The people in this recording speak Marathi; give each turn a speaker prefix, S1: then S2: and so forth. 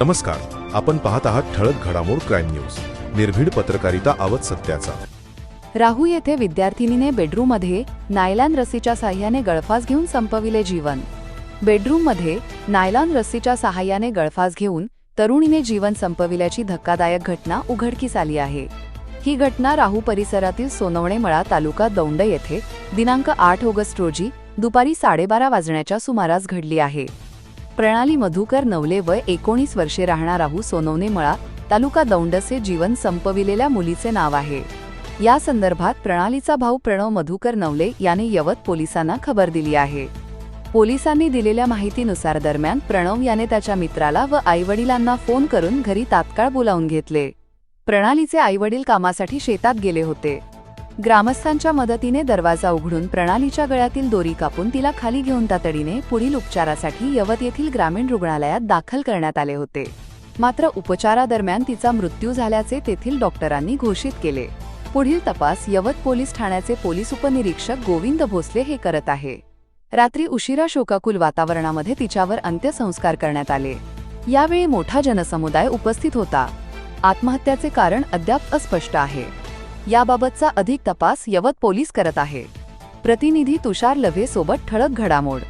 S1: नमस्कार. आपण पाहत आहात ठळक घडामोड क्राईम न्यूज. निर्भीड पत्रकारिता आवत सत्याचा.
S2: राहू येथे विद्यार्थिनीने बेडरूममध्ये नायलॉन रस्सीच्या साह्याने गळफास घेऊन संपविले जीवन. बेडरूममध्ये नायलॉन रस्सीच्या सहाय्याने गळफास घेऊन तरुणीने जीवन संपविल्याची धक्कादायक घटना उघडकीस आली आहे. ही घटना राहू परिसरातील सोनवणे मळा तालुका दौंड येथे दिनांक आठ ऑगस्ट रोजी दुपारी साडेबारा वाजण्याच्या सुमारास घडली आहे. प्रणाली मधुकर नवले वय एकोणीस वर्षे राहणार राहू सोनवणे मळा तालुका दौंडचे जीवन संपविलेल्या मुलीचे नाव आहे. या संदर्भात प्रणालीचा भाऊ प्रणव मधुकर नवले याने यवत पोलिसांना खबर दिली आहे. पोलिसांनी दिलेल्या माहितीनुसार दरम्यान प्रणव याने त्याच्या मित्राला व आईवडिलांना फोन करून घरी तात्काळ बोलावून घेतले. प्रणालीचे आईवडील कामासाठी शेतात गेले होते. ग्रामस्थांच्या मदतीने दरवाजा उघडून प्रणालीच्या गळ्यातील दोरी कापून तिला खाली घेऊन तातडीने पुढील उपचारासाठी यवत येथील ग्रामीण रुग्णालयात दाखल करण्यात आले होते. मात्र उपचारादरम्यान तिचा मृत्यू झाल्याचे तेथील डॉक्टरांनी घोषित केले. पुढील तपास यवत पोलीस ठाण्याचे पोलीस उपनिरीक्षक गोविंद भोसले हे करत आहे. रात्री उशिरा शोकाकुल वातावरणामध्ये तिच्यावर अंत्यसंस्कार करण्यात आले. यावेळी मोठा जनसमुदाय उपस्थित होता. आत्महत्याचे कारण अद्याप अस्पष्ट आहे. याबाबतचा अधिक तपास यवत पोलीस करत आहे. प्रतिनिधी तुषार लव्हे सोबत ठळक घडामोड.